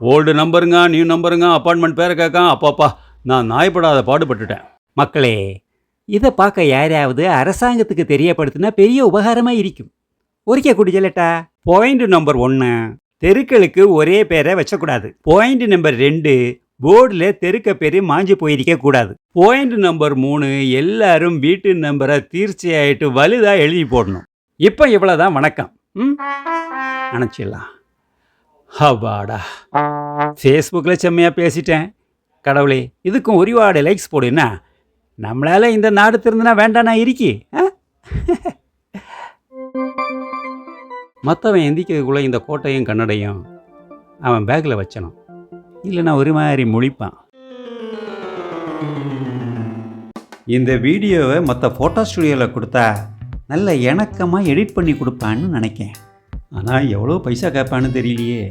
Old நம்பருங்க new நம்பருங்க apartment பேரை கேட்கான் அப்பாப்பா. நான் நாய்ப்படாத பாடுபட்டுட்டேன். மக்களே இதை பார்க்க யாராவது அரசாங்கத்துக்கு தெரியப்படுத்தினா பெரிய உபகாரமாக இருக்கும். ஒரிக்க குடிச்சலட்டா பாயிண்ட் நம்பர் ஒன்று தெருக்களுக்கு ஒரே பேரை வச்சக்கூடாது. பாயிண்ட் நம்பர் ரெண்டு போர்டில் தெருக்க பேர் மாஞ்சு போயிருக்க கூடாது. பாயிண்ட் நம்பர் மூணு எல்லாரும் வீட்டு நம்பரை தீர்ச்சியாயிட்டு வலுதா எழுதி போடணும். இப்போ இவ்வளோதான் வணக்கம். ம்? அனுப்பிச்சிடலாம் அபாடா ஃபேஸ்புக்கில் செம்மையாக பேசிட்டேன். கடவுளே இதுக்கும் ஒருவாடு லைக்ஸ் போடுன்னா நம்மளால இந்த நாடு திருந்தினா வேண்டானா இருக்கி மற்றவன் எந்திக்கிறதுக்குள்ளே இந்த கோட்டையும் கன்னடையும் அவன் பேக்கில் வச்சணும் இல்லைன்னா ஒரு மாதிரி முழிப்பான். இந்த வீடியோவை மற்ற ஃபோட்டோ ஸ்டுடியோவில் கொடுத்தா நல்ல இணக்கமாக எடிட் பண்ணி கொடுப்பான்னு நினைக்கேன். ஆனால் எவ்வளோ பைசா கேட்பான்னு தெரியலையே.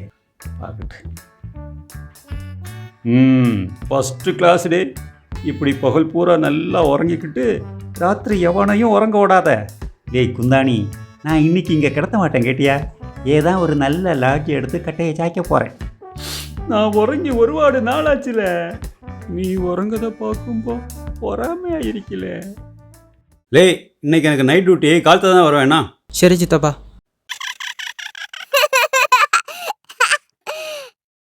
பார்க்கட்டு ம் ஃபஸ்ட்டு கிளாஸ் டே. இப்படி பகல் பூரா நல்லா உறங்கிக்கிட்டு ராத்திரி எவனையும் உறங்க விடாத. டேய் குந்தாணி நான் இன்னைக்கு இங்கே கிடத்த மாட்டேன் கேட்டியா? ஏதான் ஒரு நல்ல லாட்ஜி எடுத்து கட்டையை சாய்க்க போகிறேன் நான் உறங்கி ஒருவாடு நாளாச்சுல. நீ உறங்கத பார்க்கும்போ பொறாமையா இருக்கல. லே இன்னைக்கு எனக்கு நைட் டியூட்டி காலத்தை தான் வருவேண்ணா சரி சித்தப்பா.